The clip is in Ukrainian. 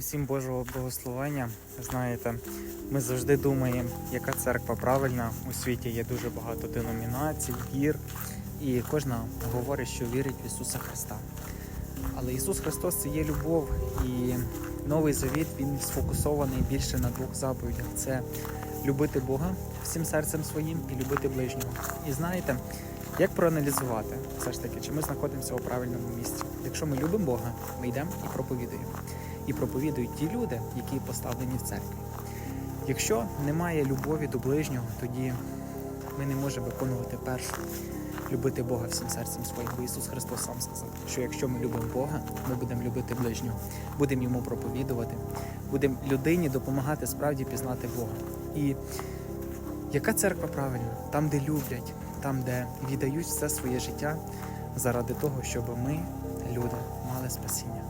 Усім Божого благословення. Знаєте, ми завжди думаємо, яка церква правильна. У світі є дуже багато деномінацій, вір, і кожна говорить, що вірить в Ісуса Христа. Але Ісус Христос це є любов, і новий завіт він сфокусований більше на двох заповідях: це любити Бога всім серцем своїм і любити ближнього. І знаєте, як проаналізувати все ж таки, чи ми знаходимося у правильному місці? Якщо ми любимо Бога, ми йдемо і проповідуємо. І проповідують ті люди, які поставлені в церкві. Якщо немає любові до ближнього, тоді ми не можемо виконувати першу любити Бога всім серцем своїм. Бо Ісус Христос сам сказав, що якщо ми любимо Бога, ми будемо любити ближнього, будемо йому проповідувати, будемо людині допомагати справді пізнати Бога. І яка церква правильна? Там, де люблять, там, де віддають все своє життя заради того, щоб ми, люди, мали спасіння.